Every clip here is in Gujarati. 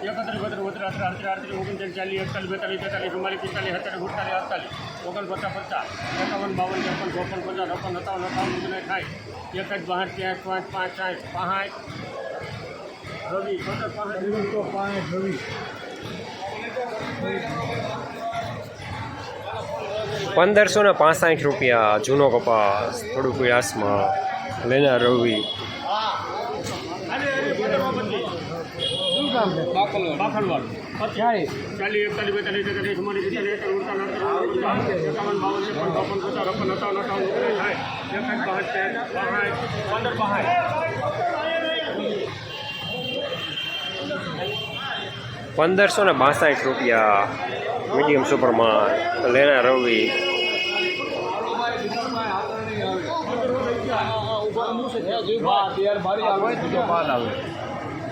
પચાસ તરી એકત્રીસ બત્રીસ બત્રીસ અઠરા અડત્રીસ આડત્રીસ ઓગણચાલીસ ચાલીસ એકતાલીસ બેતાલીસ તેતાલીસ ચુમ્માલીસ પિસ્તાલીસ સત્તાલીસ અડતાલીસ અડતાલીસ ઓગણપચાસ પચાસ એકાવન બાવન ત્રેપન ચોપન પચાસ છપ્પન સત્તાવન અઠાવન ઓગણ થાય એક જ બાસઠ ત્યાં પાંચ પાંચ સાઠ પાંચ રવિ પચાસ પાંચ પાંચ રવિ પંદરસો ને પાસઠ રૂપિયા જૂનો કપાસ થોડું પીળાસમાં લેના રવિ. પંદર બાસઠ પંદરસો ને બાસઠ રૂપિયા મીડિયમ સુપરમાં લેના રવિ.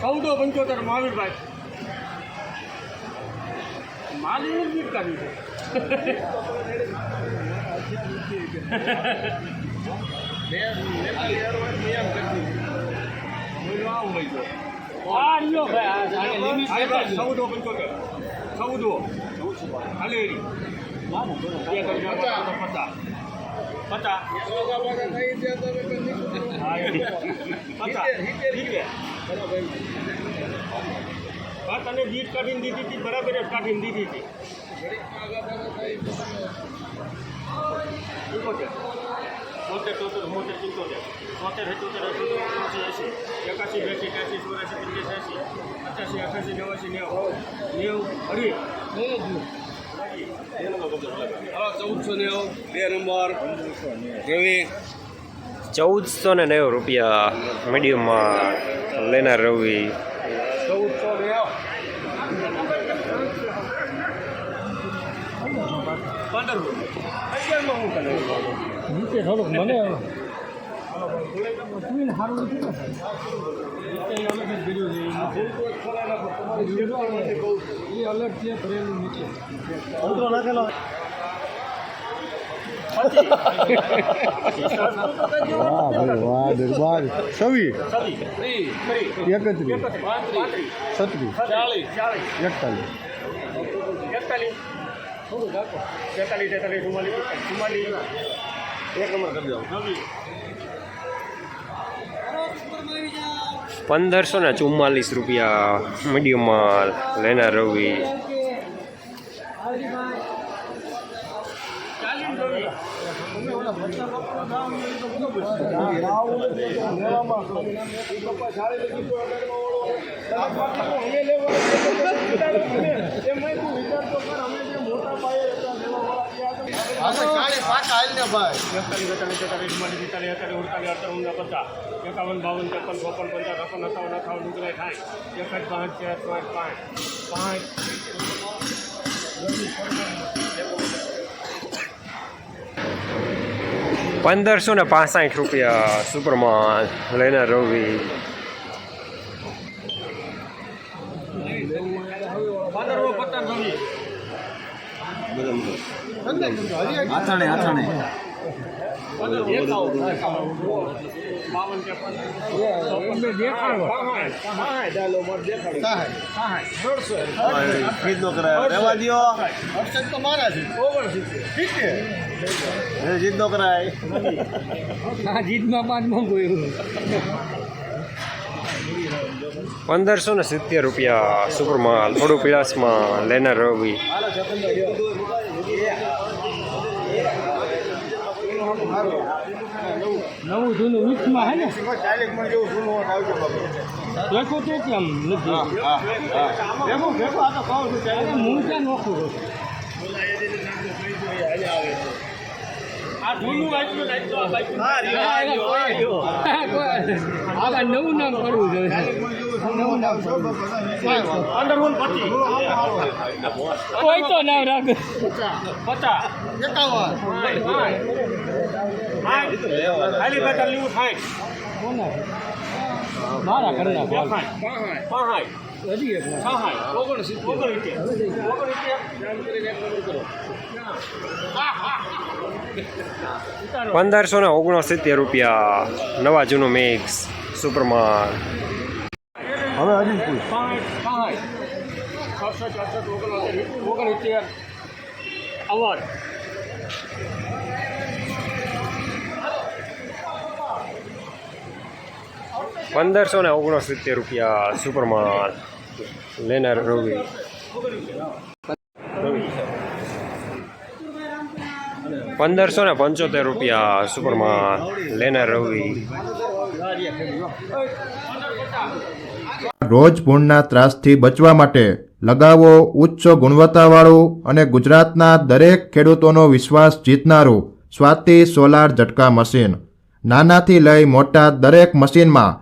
ચૌદો પંચોતેર. મહાવીરભાઈ. માલી ગીત કાઢ્યું છે. આ લ્યો ભાઈ ચૌદો પંચોતેર. ચૌદો હાલેરી. પચાસ. પચાસ. હા તને બીટ કાઢીને દીધી હતી બરાબર જ કાઢીને દીધી હતી એકોતેર ચોતેર મોતેર પંચોતેર તોતેર અઠોતેર એસી એંસી એકાસી બેસી ત્યાસી ચોરાસી પંચ્યાસી એસી પચાસી અઠાસી નેવાસી નેવું નેવું અઢી ચૌદસો નેવું, બે નંબર. રવિ. ચૌદસો ને નેવું રૂપિયા મીડિયમમાં લેના રવિ. નેવું પંદર અગિયારમાં હું કરે નીચે થોડુંક મને વાહ ભાઈ વાહ દરબાર છવ્વી એકત્રીસ છત્રીસ એકતાલીસ પંદરસો ને ચુમ્માલીસ રૂપિયા મીડિયમમાં લેના રવિ ચાલીસ નવી એકતાલીસ બેતાલીસ તેતાલીસ ચુમ્માલીસ પિસ્તાલીસ એકતાલીસ ઉડતાલીસ અડતાલીસ ઊંડા પચાસ એકાવન બાવન ત્રેપન ચોપન પંચાવન અઠાવન અઠાવન ઉગરાય થાય એક જ પાંચ પાંચ પાંચ પાંચ પંદરસો ને પાસઠ રૂપિયા સુપરમાન લઈને રવિ. પંદરમો પચાસ નવી આથાણે આથાણે બાવન ત્રેપન દેખાડો ખરીદ નો કરાય રહેવા દ્યો એ જીદ નો કરાય જીતમાં પાંચ મંગું પંદરસો ને સિત્તેર રૂપિયા સુપરમાલ થોડું પીળાસમાં લેનાર રવિ. નવું જૂનું મિક્સમાં હે ને દેખો તે કેમ નથી અરે હું ક્યાં નોખું છું આ જૂનું આટલું ને આટલું આ બાજુ. આ નવું નામ કરવું જોઈએ નવું નામ અંદર હું પચી કોઈ તો નામ રાખ પચાસ ખાલી બેટા લીવું થાય મારા કરી નાખો પહાય હજી એક સહાય ઓગણસિત્તેર ઓગણસિત્તેર. પંદરસો ને ઓગણસિત્તેર રૂપિયા. નવા જૂનું મિક્સ સુપરમાન. હવે હજી અડસઠ ઓગણસિત્તેર. અવાજ પંદરસો ને ઓગણસિત્તેર રૂપિયા સુપરમાલ લેનાર રવિ. પંદરસો ને પંચોતેર રૂપિયા સુપરમાલ લેનાર રવિ. રોજ ભૂણના ત્રાસથી બચવા માટે લગાવો ઉચ્ચ ગુણવત્તાવાળું અને ગુજરાતના દરેક ખેડૂતોનો વિશ્વાસ જીતનારું સ્વાતિ સોલાર ઝટકા મશીન. નાનાથી લઈ મોટા દરેક મશીનમાં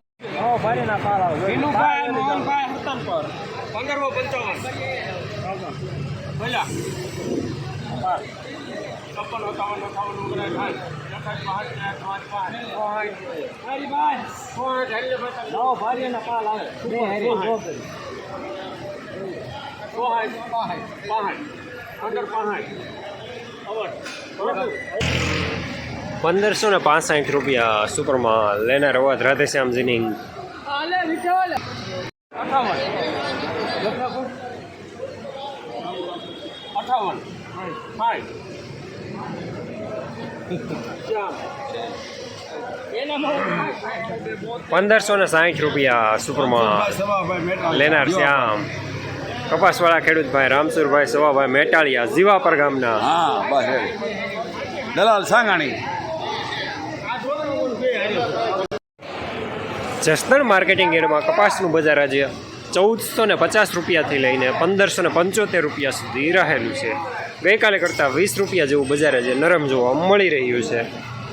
છપ્પન અઠાવન અઠાવન થાય એકાદ પાંચ ને પાંચ પાંચ હારી ભાઈ. પાંચ હારી ભાઈ. ભારી અને પાલ આવે. બે હારી કરી. પાંચ પાંચ પંદર પાંચ પંદરસો ને પાસઠ રૂપિયા સુપરમાલ લેનાર અવાજ રાધેશ્યામ જીનિંગ અઠાવન લખો. અઠાવન ફાઈવ પંદરસો ને સાહીઠ રૂપિયા સુપરમાં લેનાર શ્યામ કપાસવાળા ખેડૂતભાઈ રામસુરભાઈ સવાભાઈ મેટાળિયા જીવાપર ગામના. હા બસ દલાલ સાંગાણી. જસદણ માર્કેટિંગ યાર્ડમાં કપાસનું બજાર આજે ચૌદસો ને પચાસ રૂપિયાથી લઈને પંદરસો ને પંચોતેર રૂપિયા સુધી રહેલું છે. ગઈકાલે કરતાં વીસ રૂપિયા જેવું બજારે છે નરમ જોવા મળી રહ્યું છે.